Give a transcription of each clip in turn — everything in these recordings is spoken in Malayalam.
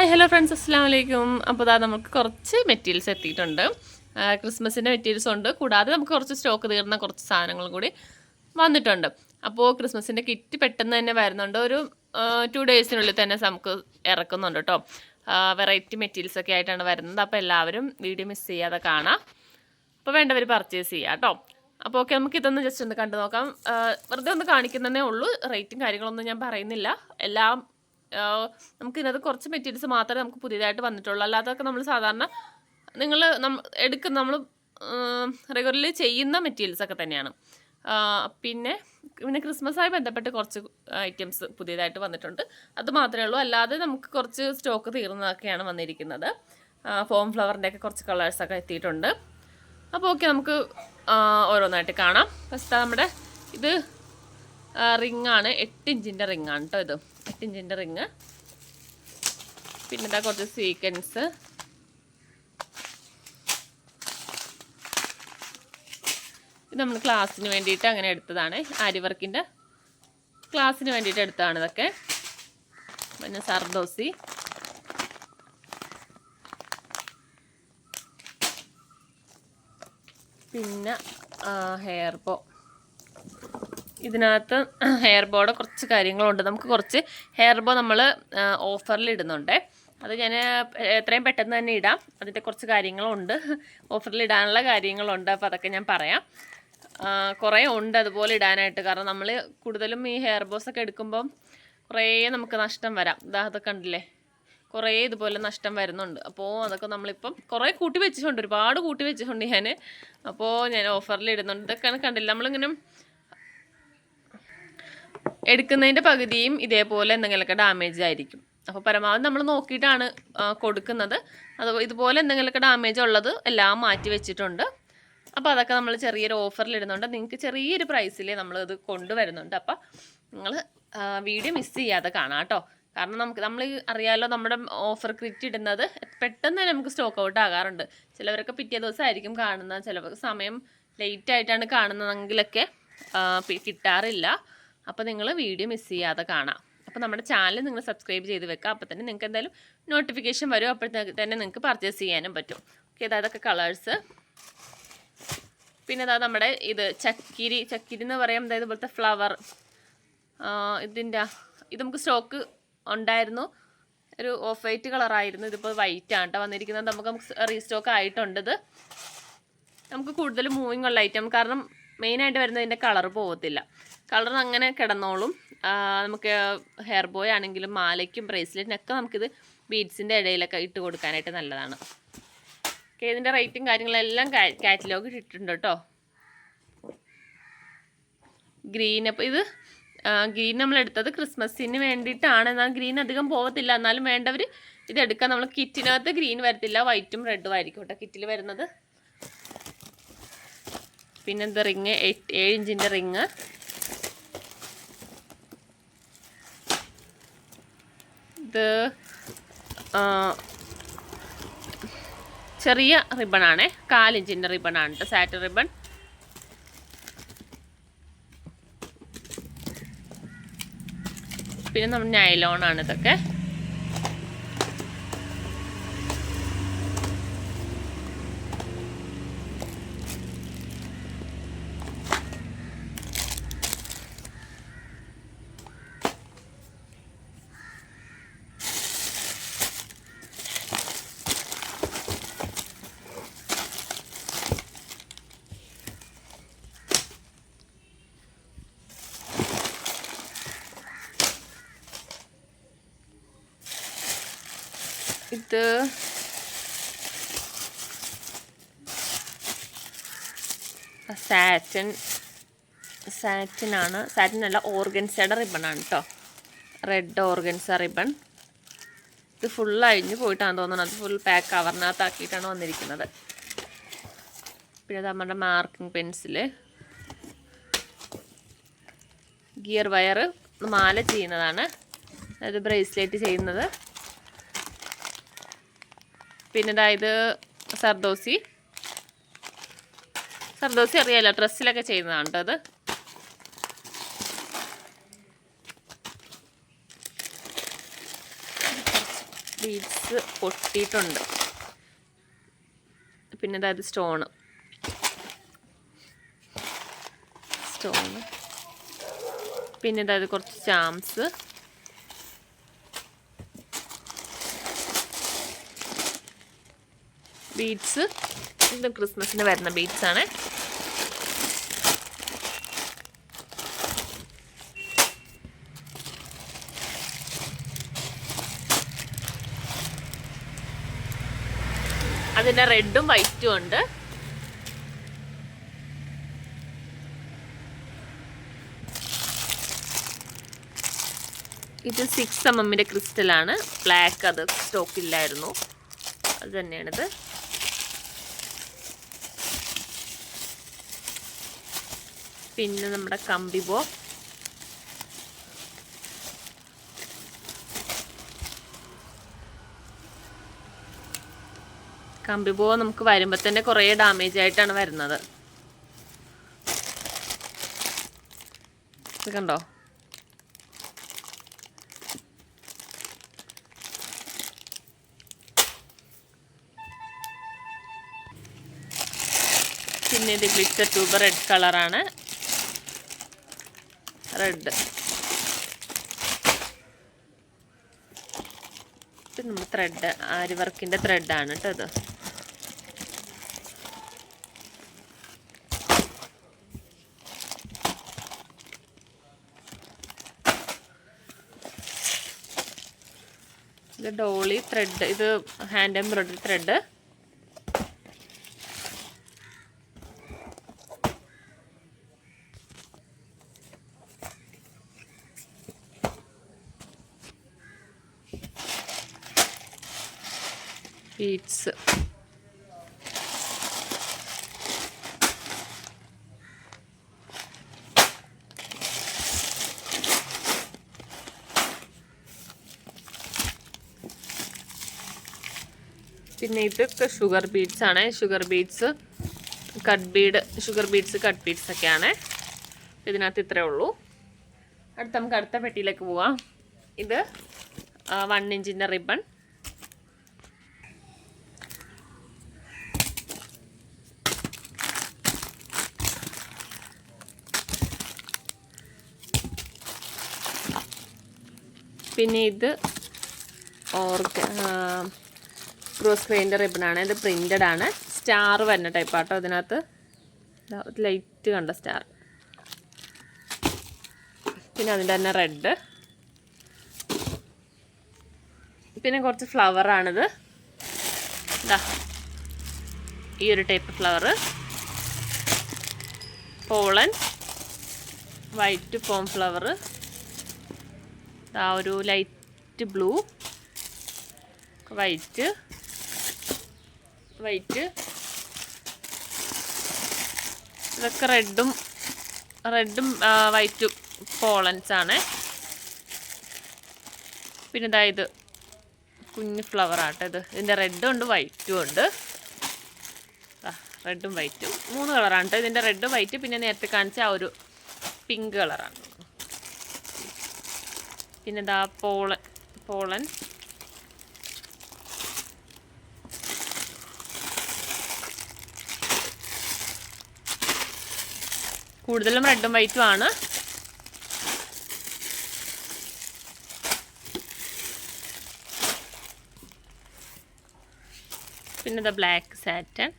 ഹായ് ഹലോ ഫ്രണ്ട്സ് അസ്സാം വലൈക്കും അപ്പോൾ ഇതാ നമുക്ക് കുറച്ച് മെറ്റീരിയൽസ് എത്തിയിട്ടുണ്ട്. ക്രിസ്മസിന്റെ മെറ്റീരിയൽസ് ഉണ്ട്. കൂടാതെ നമുക്ക് കുറച്ച് സ്റ്റോക്ക് തീർന്ന കുറച്ച് സാധനങ്ങളും കൂടി വന്നിട്ടുണ്ട്. അപ്പോൾ ക്രിസ്മസിന്റെ കിറ്റ് പെട്ടെന്ന് തന്നെ വരുന്നുണ്ട്. ഒരു ടു ഡേയ്സിനുള്ളിൽ തന്നെ നമുക്ക് ഇറക്കുന്നുണ്ട് കേട്ടോ വെറൈറ്റി മെറ്റീരിയൽസ് ഒക്കെ ആയിട്ടാണ് വരുന്നത്. അപ്പോൾ എല്ലാവരും വീഡിയോ മിസ് ചെയ്യാതെ കാണാം. അപ്പോൾ വേണ്ടവർ പർച്ചേസ് ചെയ്യാം കേട്ടോ അപ്പോൾ ഓക്കെ നമുക്ക് ഇതൊന്ന് ജസ്റ്റ് ഒന്ന് കണ്ടു നോക്കാം. വെറുതെ ഒന്ന് കാണിക്കുന്നതേ ഉള്ളൂ. റേറ്റും കാര്യങ്ങളൊന്നും ഞാൻ പറയുന്നില്ല. എല്ലാം നമുക്ക് ഇതിനകത്ത് കുറച്ച് മെറ്റീരിയൽസ് മാത്രമേ നമുക്ക് പുതിയതായിട്ട് വന്നിട്ടുള്ളൂ. അല്ലാതൊക്കെ നമ്മൾ സാധാരണ നിങ്ങൾ എടുക്കുന്ന നമ്മൾ റെഗുലർലി ചെയ്യുന്ന മെറ്റീരിയൽസ് ഒക്കെ തന്നെയാണ്. പിന്നെ പിന്നെ ക്രിസ്മസായി ബന്ധപ്പെട്ട് കുറച്ച് ഐറ്റംസ് പുതിയതായിട്ട് വന്നിട്ടുണ്ട്. അത് മാത്രമേ ഉള്ളൂ. അല്ലാതെ നമുക്ക് കുറച്ച് സ്റ്റോക്ക് തീർന്നതൊക്കെയാണ് വന്നിരിക്കുന്നത്. ഫോം ഫ്ലവറിന്റെ ഒക്കെ കുറച്ച് കളേഴ്സൊക്കെ എത്തിയിട്ടുണ്ട്. അപ്പോൾ ഓക്കെ നമുക്ക് ഓരോന്നായിട്ട് കാണാം. ഫസ്റ്റ് നമ്മുടെ ഇത് റിംഗ് ആണ്. എട്ട് ഇഞ്ചിന്റെ റിങ്ങാണ് കേട്ടോ ഇത്. എട്ട് ഇഞ്ചിന്റെ റിങ് പിന്നെ ഇതാ കുറച്ച് സീക്വൻസ് ഇത് നമ്മൾ ക്ലാസ്സിന് വേണ്ടിയിട്ട് അങ്ങനെ എടുത്തതാണ്. ആരി വർക്കിന്റെ ക്ലാസ്സിന് വേണ്ടിയിട്ട് എടുത്തതാണ് ഇതൊക്കെ. പിന്നെ സർദോസി പിന്നെ ഹെയർ ബോ ഇതിനകത്ത് ഹെയർ ബോയുടെ കുറച്ച് കാര്യങ്ങളുണ്ട്. നമുക്ക് കുറച്ച് ഹെയർ ബോ നമ്മൾ ഓഫറിൽ ഇടുന്നുണ്ട്. അത് ഞാൻ എത്രയും പെട്ടെന്ന് തന്നെ ഇടാം. അതിന്റെ കുറച്ച് കാര്യങ്ങളുണ്ട്. ഓഫറിൽ ഇടാനുള്ള കാര്യങ്ങളുണ്ട്. അപ്പോൾ അതൊക്കെ ഞാൻ പറയാം. കുറേ ഉണ്ട് അതുപോലെ ഇടാനായിട്ട്. കാരണം നമ്മൾ കൂടുതലും ഈ ഹെയർ ബോസ് ഒക്കെ എടുക്കുമ്പം കുറേ നമുക്ക് നഷ്ടം വരാം. ഇതാ ഉണ്ടല്ലേ കുറേ ഇതുപോലെ നഷ്ടം വരുന്നുണ്ട്. അപ്പോൾ അതൊക്കെ നമ്മളിപ്പം കുറേ കൂട്ടി വെച്ചിട്ടുണ്ട്. ഒരുപാട് കൂട്ടി വെച്ചിട്ടുണ്ട് ഞാൻ അപ്പോൾ ഞാൻ ഓഫറിൽ ഇടുന്നുണ്ട്. ഇതൊക്കെയാണ് കണ്ടില്ല? നമ്മളിങ്ങനെ എടുക്കുന്നതിന്റെ പകുതിയും ഇതേപോലെ എന്തെങ്കിലുമൊക്കെ ഡാമേജ് ആയിരിക്കും. അപ്പോൾ പരമാവധി നമ്മൾ നോക്കിയിട്ടാണ് കൊടുക്കുന്നത്. അത് ഇതുപോലെ എന്തെങ്കിലുമൊക്കെ ഡാമേജ് ഉള്ളത് എല്ലാം മാറ്റി വെച്ചിട്ടുണ്ട്. അപ്പോൾ അതൊക്കെ നമ്മൾ ചെറിയൊരു ഓഫറിൽ ഇടുന്നുണ്ട്. നിങ്ങൾക്ക് ചെറിയൊരു പ്രൈസിൽ നമ്മളിത് കൊണ്ടുവരുന്നുണ്ട്. അപ്പോൾ നിങ്ങൾ വീഡിയോ മിസ് ചെയ്യാതെ കാണാം കേട്ടോ. കാരണം നമുക്ക് നമ്മൾ അറിയാമല്ലോ നമ്മുടെ ഓഫർ ക്രിറ്റ് ഇടുന്നത് പെട്ടെന്ന് തന്നെ നമുക്ക് സ്റ്റോക്ക് ഔട്ട് ആകാറുണ്ട്. ചിലവരൊക്കെ പിറ്റേ ദിവസമായിരിക്കും കാണുന്നത്. ചിലവർക്ക് സമയം ലേറ്റ് ആയിട്ടാണ് കാണുന്നതെങ്കിലൊക്കെ കിട്ടാറില്ല. അപ്പോൾ നിങ്ങൾ വീഡിയോ മിസ് ചെയ്യാതെ കാണാം. അപ്പോൾ നമ്മുടെ ചാനൽ നിങ്ങൾ സബ്സ്ക്രൈബ് ചെയ്ത് വെക്കുക അപ്പോൾ തന്നെ നിങ്ങൾക്ക് എന്തായാലും നോട്ടിഫിക്കേഷൻ വരും. അപ്പോഴത്തേക്ക് തന്നെ നിങ്ങൾക്ക് പർച്ചേസ് ചെയ്യാനും പറ്റും. ഓക്കെ അതൊക്കെ കളേഴ്സ് പിന്നെ അതാ നമ്മുടെ ഇത് ചക്കിരി. ചക്കിരി എന്ന് പറയാം. അതായത് ഇതുപോലത്തെ ഫ്ലവർ ഇതിന്റെ ഇത് നമുക്ക് സ്റ്റോക്ക് ഉണ്ടായിരുന്നു. ഒരു ഓഫ് വൈറ്റ് കളറായിരുന്നു ഇതിപ്പോൾ വൈറ്റ് ആണ് കേട്ടോ വന്നിരിക്കുന്നത്. നമുക്ക് നമുക്ക് റീസ്റ്റോക്ക് ആയിട്ടുണ്ടത് നമുക്ക് കൂടുതൽ മൂവിങ് ഉള്ള ഐറ്റം കാരണം മെയിനായിട്ട് വരുന്നതിന്റെ കളർ പോകത്തില്ല കളർ അങ്ങനെ കിടന്നോളും. നമുക്ക് ഹെയർ ബോയ് ആണെങ്കിലും മാലയ്ക്കും ബ്രേസ്ലെറ്റിനൊക്കെ നമുക്കിത് ബീഡ്സിന്റെ ഇടയിലൊക്കെ ഇട്ട് കൊടുക്കാനായിട്ട് നല്ലതാണ്. ഓക്കെ ഇതിന്റെ റേറ്റും കാര്യങ്ങളെല്ലാം കാറ്റലോഗ് ഇട്ടിട്ടുണ്ട് കേട്ടോ. ഗ്രീൻ അപ്പോൾ ഇത് ഗ്രീൻ നമ്മൾ എടുത്തത് ക്രിസ്മസിന് വേണ്ടിയിട്ടാണ്. എന്നാൽ ഗ്രീൻ അധികം പോകത്തില്ല എന്നാലും വേണ്ടവർ ഇത് എടുക്കാൻ നമ്മൾ കിറ്റിനകത്ത് ഗ്രീൻ വരത്തില്ല. വൈറ്റും റെഡും ആയിരിക്കും കേട്ടോ കിറ്റിൽ വരുന്നത്. പിന്നെ ഇത് റിങ്? എയ്റ്റ് ഏഴ് ഇഞ്ചിന്റെ റിങ്. ഇത് ചെറിയ റിബണാണ്. കാലിഞ്ചിന്റെ റിബണാണ് കേട്ടോ റിബൺ. പിന്നെ നമ്മൾ നൈലോൺ ആണ് ഇതൊക്കെ. ഇത് സാറ്റൻ സാറ്റിനാണ്. സാറ്റിൻ അല്ല ഓർഗൻസയുടെ റിബണാണ് കേട്ടോ റെഡ് ഓർഗൻസ റിബൺ ഇത് ഫുൾ അഴിഞ്ഞ് പോയിട്ടാണ് തോന്നുന്നത് അത് ഫുൾ പാക്ക് കവറിനകത്താക്കിയിട്ടാണ് വന്നിരിക്കുന്നത്. പിന്നെ നമ്മുടെ മാർക്കിംഗ് പെൻസിൽ ഗിയർ വയർ മാല ചെയ്യുന്നതാണ്. അത് ബ്രേസ്ലെറ്റ് ചെയ്യുന്നത്. പിന്നെ ഇതാ ഇത് സർദോസി. സർദോസി അറിയാലോ ഡ്രസ്സിലൊക്കെ ചെയ്യുന്നതാണ് കേട്ടോ അത്. ബീഡ്സ് പൊട്ടിയിട്ടുണ്ട്. പിന്നെ അതായത് സ്റ്റോണ്. സ്റ്റോണ്. പിന്നെ അതായത് കുറച്ച് ചാംസ് ബീഡ്സ് ഇതും ക്രിസ്മസിന് വരുന്ന ബീഡ്സ് ആണ്. അതിന്റെ റെഡും വൈറ്റും ഉണ്ട്. ഇത് സിക്സ് എം എമ്മിന്റെ ക്രിസ്റ്റലാണ് ബ്ലാക്ക് അത് സ്റ്റോക്ക് ഇല്ലായിരുന്നു. അത് തന്നെയാണിത്. പിന്നെ നമ്മുടെ കമ്പിബോ കമ്പിബോ നമുക്ക് വരുമ്പോൾ തന്നെ കുറേ ഡാമേജ് ആയിട്ടാണ് വരുന്നത്. കണ്ടോ? പിന്നെ ഇത് ഗ്ലിറ്റർ ട്യൂബ് റെഡ് കളറാണ് റെഡ്. ഇത് നമ്മൾ ത്രെഡ് ആരി വർക്കിന്റെ ത്രെഡാണ് കേട്ടോ ഇത്. ഇത് ഡോളി ത്രെഡ് ഇത് ഹാൻഡ് എംബ്രോയിഡറി ത്രെഡ് ബീഡ്സ് പിന്നെ ഇതൊക്കെ ഷുഗർ ബീഡ്സ് ആണ്. Sugar beads cut bead sugar beads cut beads ഒക്കെയാണ്. ഇതിനകത്ത് ഇത്രേ ഉള്ളൂ. അടുത്ത് നമുക്ക് അടുത്ത പെട്ടിയിലേക്ക് പോവാം. ഇത് വൺ ഇഞ്ചിന്റെ റിബൺ പിന്നെ ഇത് ഓർഗ ക്രോസ് ക്രെയിന്റെ റിബണാണ് ഇത് പ്രിന്റഡ് ആണ്. സ്റ്റാർ വരുന്ന ടൈപ്പ് ആട്ടോ ഇതിനകത്ത്. ലൈറ്റ് കണ്ട സ്റ്റാർ പിന്നെ അതിന്റെ തന്നെ റെഡ് പിന്നെ കുറച്ച് ഫ്ലവറാണിത് ഇതാ ഈ ഒരു type flower pollen white foam flower ആ ഒരു ലൈറ്റ് ബ്ലൂ വൈറ്റ് വൈറ്റ് ഇതൊക്കെ റെഡും റെഡും വൈറ്റും പോളൻസ് ആണ് പിന്നെ ഇതാ ഇത് കുഞ്ഞ് ഫ്ലവർ ആട്ടോ ഇത്. ഇതിന്റെ റെഡും ഉണ്ട് വൈറ്റും ഉണ്ട്. റെഡും വൈറ്റും. മൂന്ന് കളറാണ് കേട്ടോ ഇതിന്റെ റെഡ് വൈറ്റ് പിന്നെ നേരത്തെ കാണിച്ച ആ ഒരു പിങ്ക് കളറാണ്. പിന്നെ ഇതാ പോളൻ പോളൻ. കൂടുതലും റെഡും വൈറ്റും ആണ്. പിന്നെ ദ ബ്ലാക്ക് സാറ്റൻ.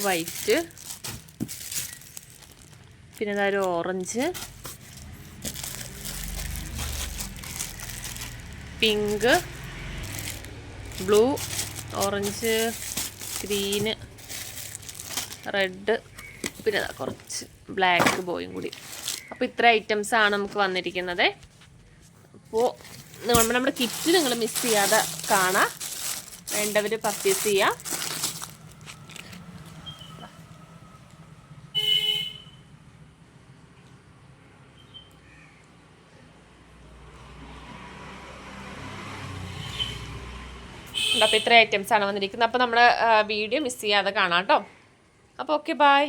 വൈറ്റ്. പിന്നെ ഇതാ ഒരു orange. Pink. Blue. Orange. Green. Red. പിന്നെ കുറച്ച് ബ്ലാക്ക് ബോയും കൂടി. അപ്പോൾ ഇത്ര ഐറ്റംസ് ആണ് നമുക്ക് വന്നിരിക്കുന്നത്. അപ്പോൾ നമ്മൾ നമ്മുടെ കിറ്റ് നിങ്ങൾ മിസ് ചെയ്യാതെ കാണാം. വേണ്ടവർ പർച്ചേസ് ചെയ്യാം. അപ്പോൾ ഐറ്റംസ് ആണ് വന്നിരിക്കുന്നത്. അപ്പോൾ നമ്മുടെ വീഡിയോ മിസ് ചെയ്യാതെ കാണാം കേട്ടോ. അപ്പോൾ ഓക്കെ ബായ്